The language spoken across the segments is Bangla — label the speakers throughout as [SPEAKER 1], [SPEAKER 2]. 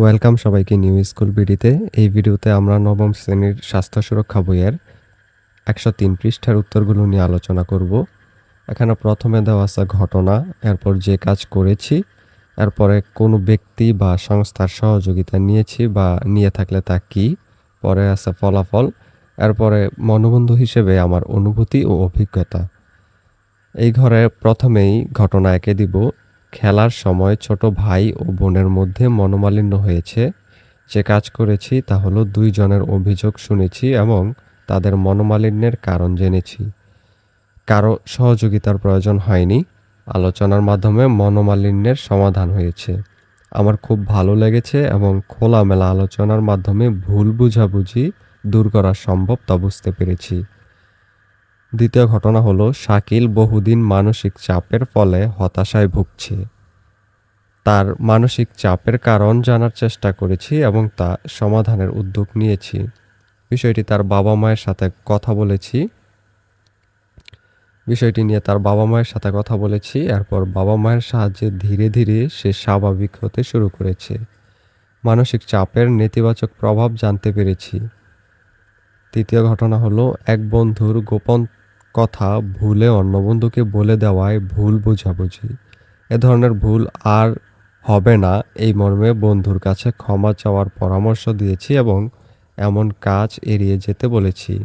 [SPEAKER 1] ওয়েলকাম সবাইকে নিউ স্কুল বিডিতে এই ভিডিওতে আমরা নবম শ্রেণির স্বাস্থ্য সুরক্ষা বইয়ের একশো তিন পৃষ্ঠার উত্তরগুলো নিয়ে আলোচনা করব। এখানে প্রথমে দেওয়া আছে ঘটনা, এরপর যে কাজ করেছি, এরপরে কোনো ব্যক্তি বা সংস্থার সহযোগিতা নিয়েছি বা নিয়ে থাকলে তা কি, পরে আছে ফলাফল, এরপরে মনোবন্ধু হিসেবে আমার অনুভূতি ও অভিজ্ঞতা। এই ঘরে প্রথমেই ঘটনা এঁকে দিব। খেলার সময় ছোট ভাই ও বোনের মধ্যে মনোমালিন্য হয়েছে। যে কাজ করেছি তা হলো দুইজনের অভিযোগ শুনেছি এবং তাদের মনোমালিন্যের কারণ জেনেছি। কারও সহযোগিতার প্রয়োজন হয়নি। আলোচনার মাধ্যমে মনোমালিন্যের সমাধান হয়েছে। আমার খুব ভালো লেগেছে এবং খোলামেলা আলোচনার মাধ্যমে ভুল বুঝাবুঝি দূর করা সম্ভব তা বুঝতে পেরেছি। দ্বিতীয় ঘটনা হলো, শাকিল বহুদিন মানসিক চাপের ফলে হতাশায় ভুগছে। তার মানসিক চাপের কারণ জানার চেষ্টা করেছি এবং তা সমাধানের উদ্যোগ নিয়েছি। বিষয়টি তার বাবা মায়ের সাথে কথা বলেছি। বিষয়টি নিয়ে তার বাবা মায়ের সাথে কথা বলেছি, এরপর বাবা মায়ের সাহায্যে ধীরে ধীরে সে স্বাভাবিক হতে শুরু করেছে। মানসিক চাপের নেতিবাচক প্রভাব জানতে পেরেছি। তৃতীয় ঘটনা হলো, এক বন্ধুর গোপন কথা ভুলে অন্য বন্ধুকে বলে দেওয়ায় ভুল বোঝাবুঝি। এ ধরনের ভুল আর হবে না। এই মর্মে বন্ধুর কাছে ক্ষমা চাওয়ার পরামর্শ দিয়েছি এবং এমন কাজ এড়িয়ে যেতে বলেছি।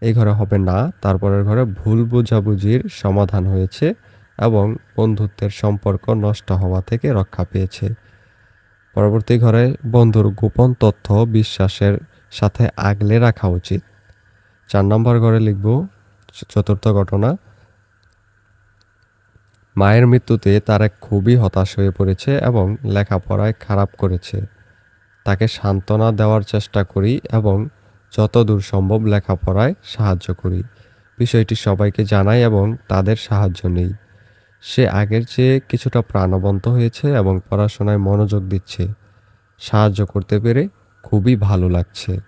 [SPEAKER 1] এই ঘরে হবে না, তারপরের ঘরে ভুল বোঝাবুঝির সমাধান হয়েছে এবং বন্ধুত্বের সম্পর্ক নষ্ট হওয়া থেকে রক্ষা পেয়েছে। পরবর্তী ঘরে বন্ধুর গোপন তথ্য, বিশ্বাসের সাথে আগলে রাখা উচিত। চার নম্বর ঘরে লিখব চতুর্থ ঘটনা। মায়ের মৃত্যুতে তারা খুবই হতাশ হয়ে পড়েছে এবং লেখাপড়ায় খারাপ করেছে। তাকে সান্ত্বনা দেওয়ার চেষ্টা করি এবং যতদূর সম্ভব লেখাপড়ায় সাহায্য করি। বিষয়টি সবাইকে জানাই এবং তাদের সাহায্য নেই। সে আগের চেয়ে কিছুটা প্রাণবন্ত হয়েছে এবং পড়াশোনায় মনোযোগ দিচ্ছে। সাহায্য করতে পেরে খুবই ভালো লাগছে।